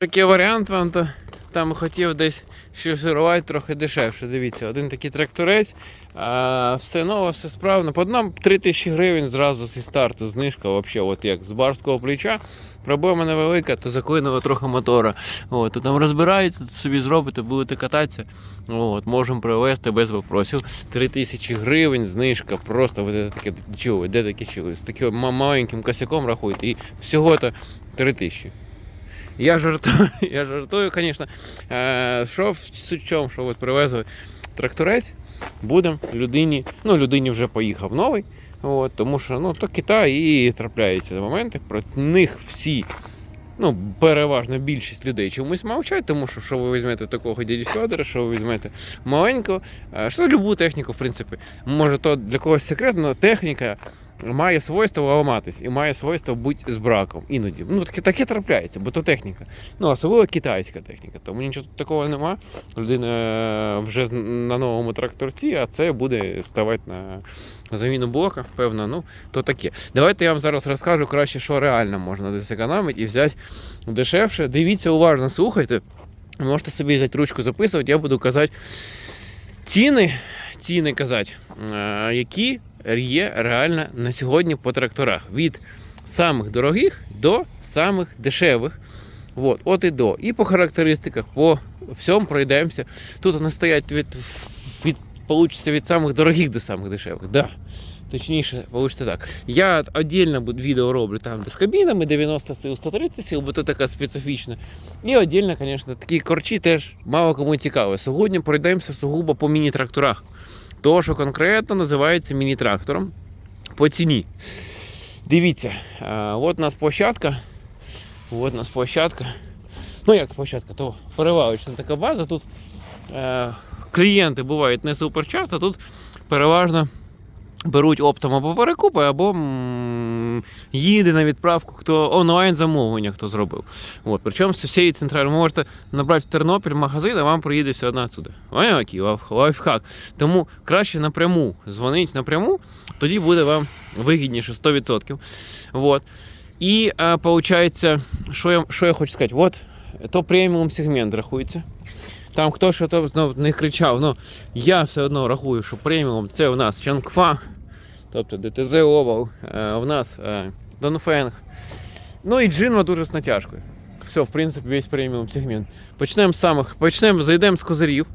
Такий варіант вам то там хотів десь шифрувати трохи дешевше. Дивіться, один такий тракторець, а, все нове, все справно. По нам 3 тисячі гривень зразу зі старту, знижка, взагалі, от як з барського плеча. Проблема невелика, то заклинило трохи мотора. От, то там розбирається, то собі зробите, будете кататися. От, можемо привезти без вопросів. 3 тисячі гривень, знижка, просто ви де таке чули, де таке чули? З таким маленьким косяком рахуєте, і всього-то 3 тисячі. Я жартую, я жартую, звісно. Е, що в чому, що от привезли тракторець, будемо людині, ну людині вже поїхав новий. От, тому що ну, то Китай і трапляються моменти. Про них всі, ну, переважна більшість людей чомусь мовчать, тому що що ви візьмете такого дяді Федора, що ви візьмете маленького, е, що любу техніку, в принципі, може, то для когось секретно, техніка має свойство ламатись і має свойство бути з браком. Іноді. Ну, таке, таке трапляється, бо то техніка. Ну, особливо китайська техніка. Тому нічого тут такого нема. Людина е, вже на новому тракторці, а це буде ставати на заміну блока, певно, ну, то таке. Давайте я вам зараз розкажу краще, що реально можна десь економити і взяти дешевше. Дивіться уважно, слухайте. Можете собі взяти ручку записувати, я буду казати ціни, ціни казати, е, які є реально на сьогодні по тракторах. Від самих дорогих до самих дешевих. От, от і до. І по характеристиках, по всьому пройдемося. Тут вони стоять від, від, получиться від самих дорогих до самих дешевих. Да. Точніше, вийде так. Я віддільно відео роблю там, з кабінами 90 сил, 130 сил, бо то така специфічна. І віддільно, звісно, такі корчі теж мало кому цікаво. Сьогодні пройдемося сугубо по міні-тракторах. То, що конкретно називається міні-трактором по ціні. Дивіться, а, от у нас площадка. От у нас площадка. Ну, як площадка, то перевалочна така база. Тут е, клієнти бувають не супер часто, тут переважно беруть оптом або перекупи, або їде на відправку, хто онлайн замовлення хто зробив. От, причому з всієї центральної ви можете набрати в Тернопіль магазин, а вам приїде все одно сюди. Який лайф- лайфхак. Тому краще напряму дзвонить напряму, тоді буде вам вигідніше 100%. Вот. І а, получається, що я, що я хочу сказати, от то преміум сегмент рахується. Там хто що то знову не кричав, ну я все одно рахую, що преміум це у нас Чангфа, тобто ДТЗ Овал, е, в нас е, Донфенг. Ну і Джинва дуже з натяжкою. Все, в принципі, весь преміум сегмент. Почнемо з самих, почнемо, зайдемо з козирів.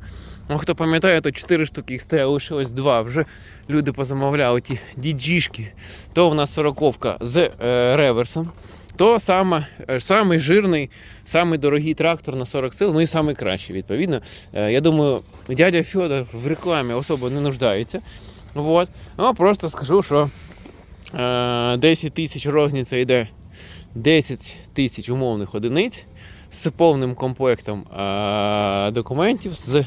Ну, хто пам'ятає, то 4 штуки їх стояло, лишилось 2. Вже люди позамовляли ті діджішки. То в нас сороковка з е, реверсом. То саме, е, самий жирний, самий дорогий трактор на 40 сил, ну і самий кращий, відповідно. Е, я думаю, дядя Федор в рекламі особо не нуждається. Вот. Ну, просто скажу, що е, 10 тисяч розниця йде 10 тисяч умовних одиниць з повним комплектом е, документів, з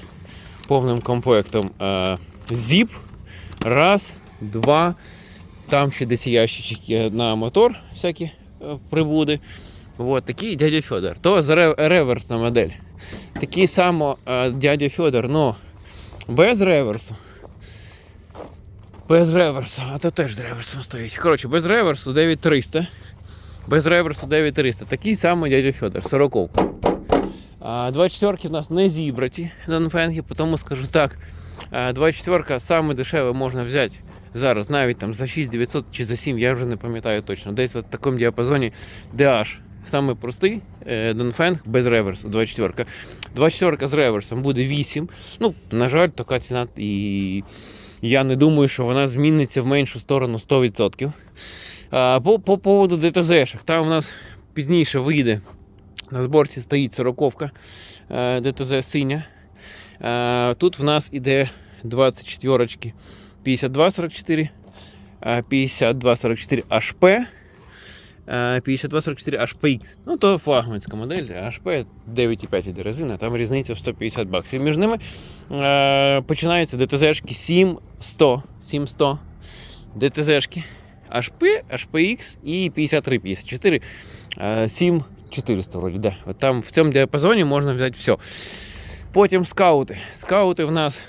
повним комплектом е, ZIP. Раз, два. Там ще десь ящички на мотор всякі е, прибуди. Вот, такий дядя Федор. То реверсна модель. Такий само е, дядя Федор, но без реверсу. Без реверсу, а то теж з реверсом стоїть. Коротше, без реверсу 9300. Без реверсу 9300. Такий самий дядя Федор, 40 а 24 в нас не зібраті Донфенги, тому скажу так. 24 саме дешеве можна взяти зараз, навіть там за 6900 чи за 7, я вже не пам'ятаю точно. Десь в такому діапазоні DH. Саме простий е, Донфенг без реверсу 24. 24 з реверсом буде 8. Ну, на жаль, така ціна і я не думаю, що вона зміниться в меншу сторону 100%. А, по, по поводу ДТЗ-шок, там у нас пізніше вийде. На зборці стоїть сороковка е, ДТЗ синя. Тут в нас іде 24 5244, е, 5244 HP, е, 5244 HPX. Ну, то флагманська модель, HP 9,5 іде резина, там різниця в 150 баксів. Між ними е, починаються ДТЗ-шки 7100, 7100 ДТЗ-шки HP, HPX і 5354, е, 7400 вроді, да. От там в цьому діапазоні можна взяти все. Потім скаути. Скаути в нас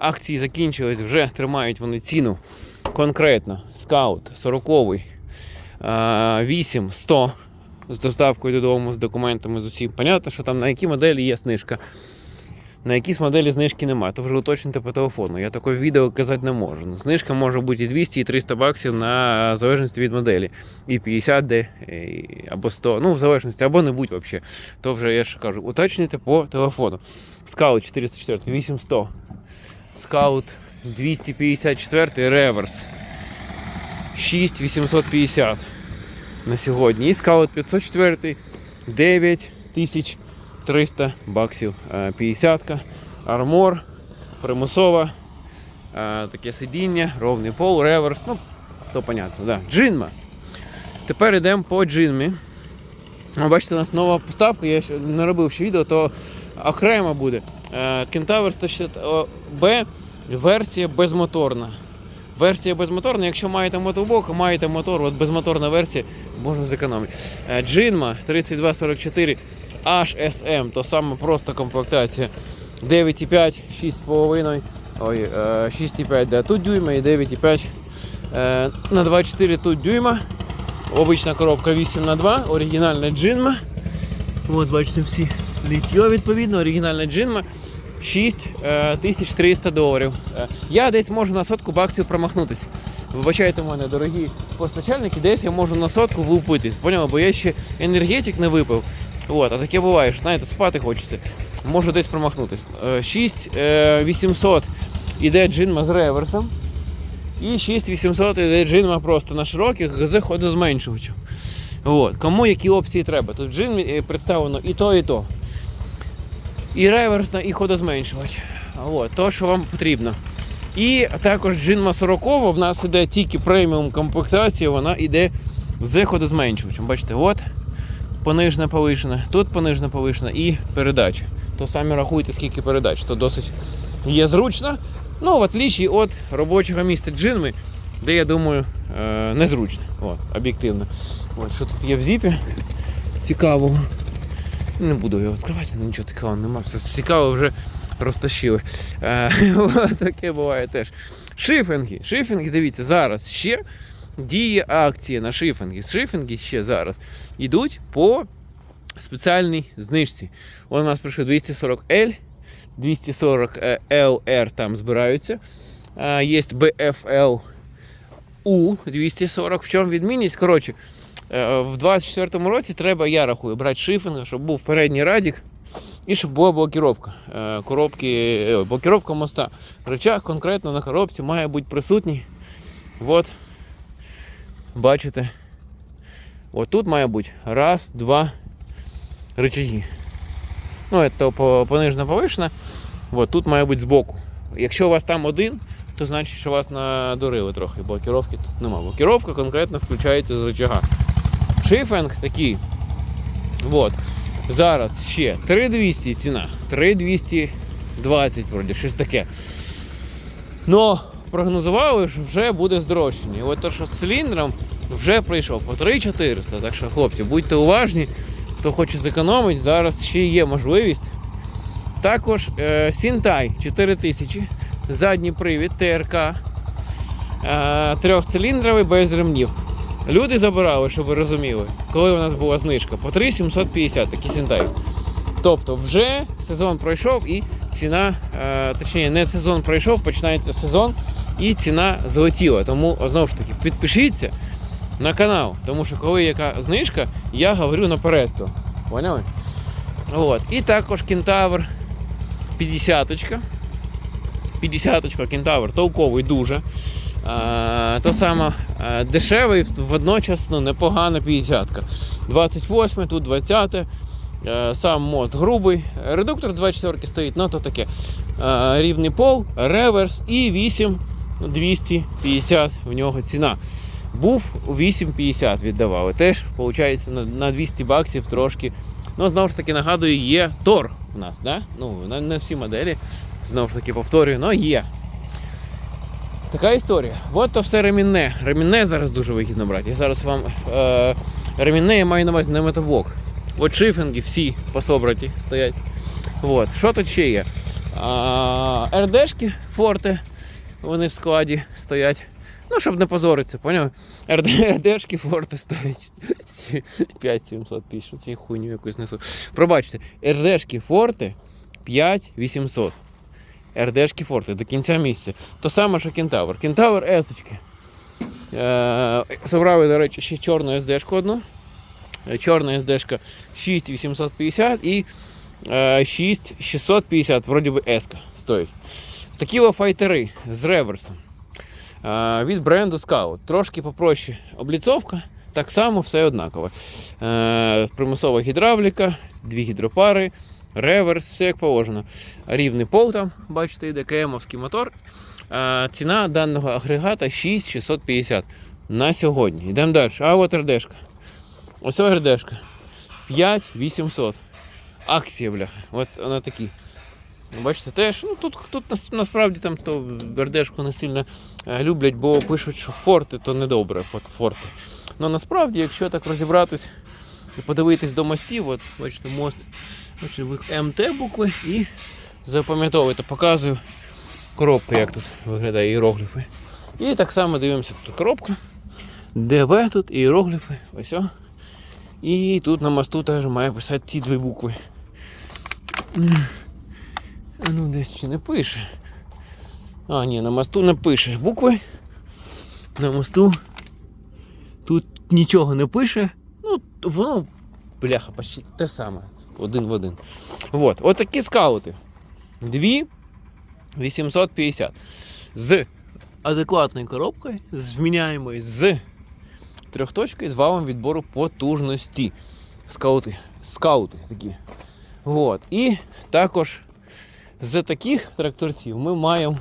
акції закінчились, вже тримають вони ціну конкретно. Скаут 40 8 100 з доставкою додому, з документами, з усім. Понятно, що там на які моделі є знижка. На якісь моделі знижки немає, то вже уточнити по телефону. Я таке відео казати не можу. Ну, Знижка може бути і 200, і 300 баксів на залежності від моделі. І 50 де, і- або 100. Ну, в залежності, або не будь взагалі. То вже я ж кажу, уточнюйте по телефону. Скаут 404, 800. Скаут 254 реверс. 6850 на сьогодні. І скаут 504 9300 баксів. Е, 50-ка. Армор, примусова, е, таке сидіння, ровний пол, реверс. Ну, то понятно, да. Джинма. Тепер йдемо по джинмі. Бачите, у нас нова поставка, я ще не робив ще відео, то окремо буде. Е, Кентавр 160 Б версія безмоторна. Версія безмоторна, якщо маєте мотоблок, маєте мотор, от безмоторна версія, можна зекономити. Е, Джинма 3244 HSM, то саме просто комплектація. 9,5, 6,5, ой, е, 6,5 да, тут дюйма і 9,5 е, на 2,4 тут дюйма. Обична коробка 8 на 2 оригінальна джинма. От бачите всі літьо відповідно, оригінальна джинма. 6300 доларів. Е, Я десь можу на сотку баксів промахнутись. Вибачайте мене, дорогі постачальники, десь я можу на сотку влупитись. Поняли? Бо я ще енергетик не випив. От, а таке буває, що знаєте, спати хочеться. Можу десь промахнутись. Е, 6800 іде джинма з реверсом. І 6800 іде джинма просто на широких з ходозменшувачем. От. Кому які опції треба? Тут е, представлено і то, і то. І реверсна, і ходозменшувач. От, то, що вам потрібно. І також джинма 40 в нас іде тільки преміум комплектація, вона йде з ходозменшувачем. Бачите, от понижена повишена, тут понижена повишена і передача. То самі рахуйте, скільки передач. То досить є зручно. Ну, в отличі від робочого місця джинми, де я думаю, е, незручно. От, об'єктивно. От, що тут є в зіпі цікавого. Не буду його відкривати, нічого такого немає. Все цікаво вже розтащили. Е, таке буває теж. Шифінги. Шифінги, дивіться, зараз ще діє акція на шифінги. Шифінги ще зараз йдуть по спеціальній знижці. У нас прийшов 240L, 240LR там збираються. Е, Є BFL U 240. В чому відмінність? Коротше, в 24-му році треба, я рахую, брати шифінг, щоб був передній радік і щоб була блокіровка. Е, Коробки, е, блокіровка моста. Рычаг конкретно на коробці має бути присутній. От. Бачите. От тут має бути раз, два рычаги. Ну, це то по- понижена повишена. От тут має бути збоку. Якщо у вас там один, то значить, що вас надурили трохи. Блокіровки тут нема. Блокіровка конкретно включається з рычага. Шифінг такий. От. Зараз ще 3200 ціна. 3220 вроді, щось таке. Но прогнозували, що вже буде здорожчання. І от то, що з циліндром вже прийшов по 3400. Так що, хлопці, будьте уважні, хто хоче зекономити, зараз ще є можливість. Також е, Сінтай 4000, задній привід ТРК, е, трьохциліндровий без ремнів. Люди забирали, щоб ви розуміли, коли у нас була знижка по 3750 такі Сінтай. Тобто вже сезон пройшов і ціна, е, точніше, не сезон пройшов, починається сезон і ціна злетіла. Тому знову ж таки підпишіться на канал, тому що коли яка знижка, я говорю наперед. То. Поняли? От. І також кентавр 50-очка. 50-очка кентавр толковий дуже. А, то саме дешевий, водночас ну, непогана 50-ка. 28, тут 20. е, Сам мост грубий. Редуктор з 24 стоїть, ну то таке. Е, Рівний пол, реверс і 8 250 в нього ціна. Був 8,50 віддавали. Теж, виходить, на, на 200 баксів трошки. Ну, знову ж таки, нагадую, є торг у нас, да? Ну, не всі моделі, знову ж таки, повторюю, але є. Така історія. От то все ремінне. Ремінне зараз дуже вигідно брати. Я зараз вам е, ремінне я маю на увазі не мотоблок. От шифінги всі пособраті стоять. От. Що тут ще є? А, РДшки, форти, вони в складі стоять. Ну, щоб не позоритися, поняв? РД, РДшки форти стоять 5700 пішу, ці хуйню якусь несу. Пробачте, РДшки форти 5800. РДшки форти до кінця місяця. То саме, що Кентавр. Кентавр есочки. Е, Собрали, до речі, ще чорну SD-шку одну. Е, Чорна SD-шка 6850 і е, 6650, вроді би S стоїть. Такі файтери з реверсом. Е, від бренду Scout. Трошки попроще обліцовка, так само все однаково. Е, примусова гідравліка, дві гідропари, реверс, все як положено. Рівний пол там, бачите, йде КМовський мотор. Ціна даного агрегата 6650 на сьогодні. Йдемо далі. А от РДшка. Ось РДшка. 5800. Акція, бляха. От вона такі. Бачите, теж, ну тут, тут нас- насправді там то РДшку не сильно е, люблять, бо пишуть, що форти то недобре, форти. Ну насправді, якщо так розібратись подивитись до мостів, от бачите, мост, бачите, МТ букви і запам'ятовуйте, показую коробка, як тут виглядає іерогліфи. І так само дивимося тут коробка. ДВ тут іерогліфи. Ось. о. І тут на мосту теж має писати ті дві букви. А ну десь чи не пише. А, ні, на мосту не пише букви. На мосту тут нічого не пише. Воно, бляха, почти те саме. Один в один. От такі скаути. Дві 850. З адекватною коробкою, з вміняємою, з трьохточкою, з валом відбору потужності. Скаути. Скаути такі. Вот. І також з таких тракторців ми маємо.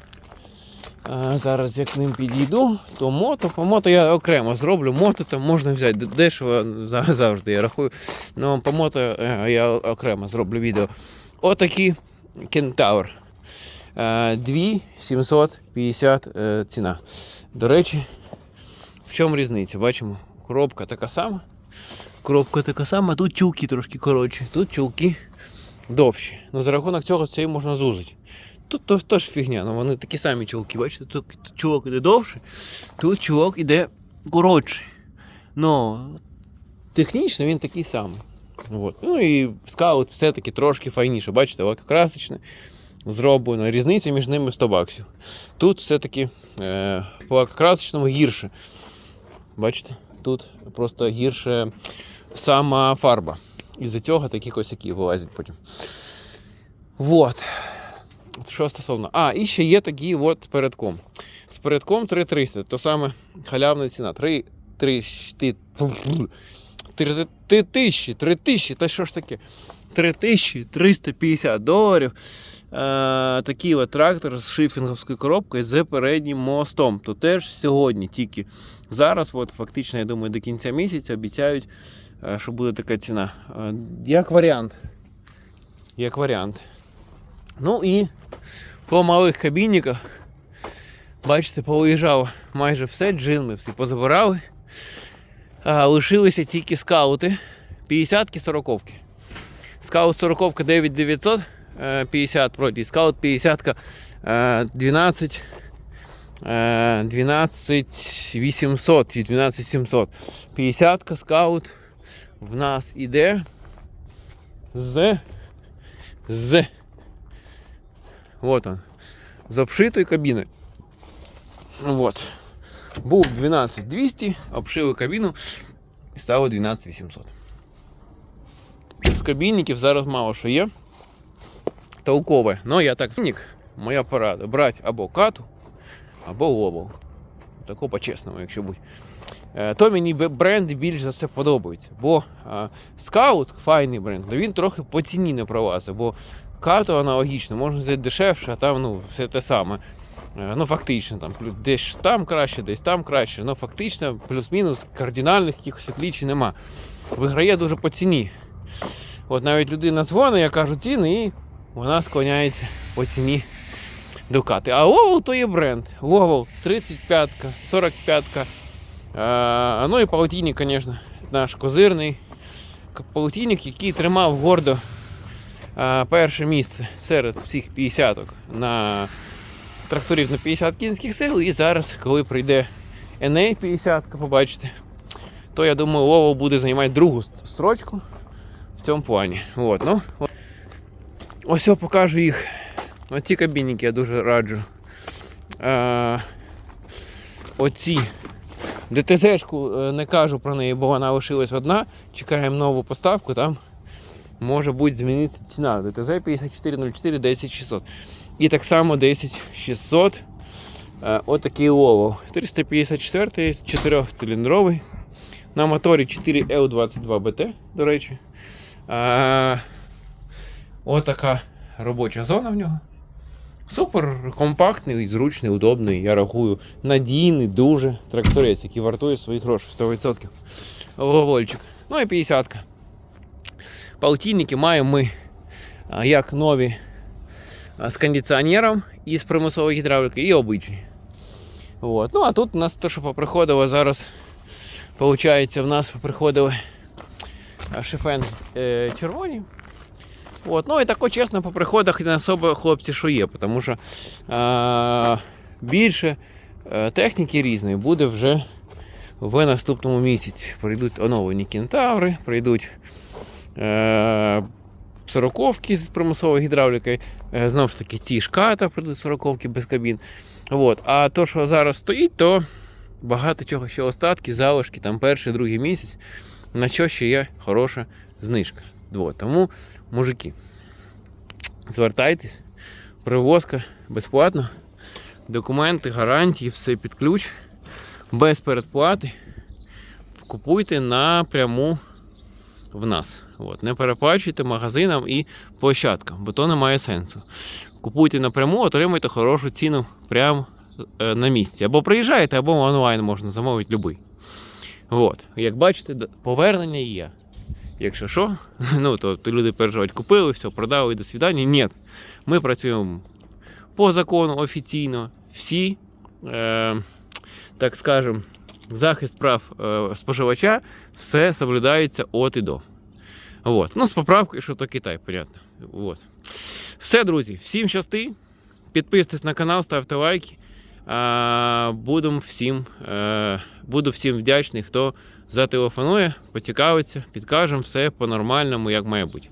Зараз як ним підійду, то мото, по мото я окремо зроблю. Мото там можна взяти дешево завжди, я рахую. Ну, по мото е, я окремо зроблю відео. Отакі кентавр. Е, 2750 е, ціна. До речі, в чому різниця? Бачимо, коробка така сама. Коробка така сама, тут чулки трошки коротші, тут чулки довші. Ну, за рахунок цього цей можна зузити. Тут то, то ж фігня, ну вони такі самі чулки, бачите, тут чулок іде довший, тут чулок іде коротший. Ну, технічно він такий самий. От. Ну і скаут все-таки трошки файніше, бачите, лакокрасочне зроблено. Різниця між ними 100 баксів. Тут все-таки е, по лакокрасочному гірше. Бачите? Тут просто гірше сама фарба. Із-за цього такі косяки вилазять потім. Вот. Що стосовно. А, і ще є такі от з передком. З передком 3300, то саме халявна ціна. 3, 3, 3, 3, 3 тисячі, 3 тисячі, та що ж таке? 3350 доларів. Е, такий от трактор з шифінговською коробкою з переднім мостом. То теж сьогодні тільки. Зараз, от, фактично, я думаю, до кінця місяця обіцяють, е, що буде така ціна. Е, як варіант. Як варіант. Ну і по малих кабінниках, бачите, повиїжджало майже все, джинми всі позабирали. А, лишилися тільки скаути 50-ки, 40-ки. Скаут 40 9900 е, 50 вроді, скаут 50 е, 12 е, 12 800 чи 12 700. 50 скаут в нас іде з з Вот он. З обшитою кабіною. Вот. Був 12200, обшили кабіну і стало 12800. З кабінників зараз мало що є. Толкове. Ну, я так моя порада. Брати або кату, або лобов. Тако по-чесному, якщо будь. Е, То мені бренди більш за все подобаються. Бо е, скаут файний бренд, він трохи по ціні не пролазить. Бо карту аналогічно, можна взяти дешевше, а там ну, все те саме. Е, Ну, фактично, там, десь там краще, десь там краще. Ну, фактично, плюс-мінус кардинальних якихось отлічень нема. Виграє дуже по ціні. От навіть людина дзвонить, я кажу ціни, і вона склоняється по ціні Дукати. А Ловол то є бренд. Ловол 35-ка, 45-ка. А, ну і паутінник, звісно, наш козирний. К- Паутінник, який тримав гордо перше місце серед всіх 50-ок на тракторів на 50 кінських сил. І зараз, коли прийде NA 50 побачите, то я думаю, Лово буде займати другу строчку в цьому плані. От, ну. Ось я покажу їх. Оці кабінники я дуже раджу. Е, оці ДТЗ-шку е, не кажу про неї, бо вона лишилась одна. Чекаємо нову поставку, там може бути змінити ціна. ДТЗ 5404 10600. І так само 10600. Е, Отакий Лово. 354 4-циліндровий. На моторі 4L22BT, до речі. Е, Отака робоча зона в нього. Супер компактний, зручний, удобний, я рахую, надійний, дуже тракторець, який вартує своїх грошей 100%. Ловольчик. Ну і 50. Полтинники маємо ми як нові з кондиціонером і з примусовою гідравлікою, і обичні. От. Ну а тут у нас те, що поприходило зараз, виходить, в нас поприходили а, шифен е, червоні. От, ну і тако чесно по приходах не особо хлопці, що є, тому що е, більше техніки різної буде вже в наступному місяці. Прийдуть оновлені кентаври, прийдуть сороковки з примусовою гідравлікою, е, знову ж таки ті шката прийдуть сороковки без кабін. От. А то, що зараз стоїть, то багато чого ще остатки, залишки, там перший, другий місяць, на що ще є хороша знижка. От. Тому, мужики, звертайтесь, привозка безплатно, документи, гарантії, все під ключ, без передплати. Купуйте напряму в нас. От. Не переплачуйте магазинам і площадкам, бо то не має сенсу. Купуйте напряму, отримайте хорошу ціну прямо е, на місці. Або приїжджайте, або онлайн можна замовити будь-який. От. Як бачите, повернення є. Якщо що, ну то, то люди переживають, купили, все, продали до свидання. Ні. Ми працюємо по закону офіційно. Всі, е, так скажемо, захист прав е, споживача, все соблюдається от і до. От. Ну, з поправкою, що то Китай, понятно. От. Все, друзі, всім щасти. Підписуйтесь на канал, ставте лайки. Будем всім, е, буду всім вдячний, хто зателефонує, поцікавиться, підкажемо все по-нормальному, як має бути.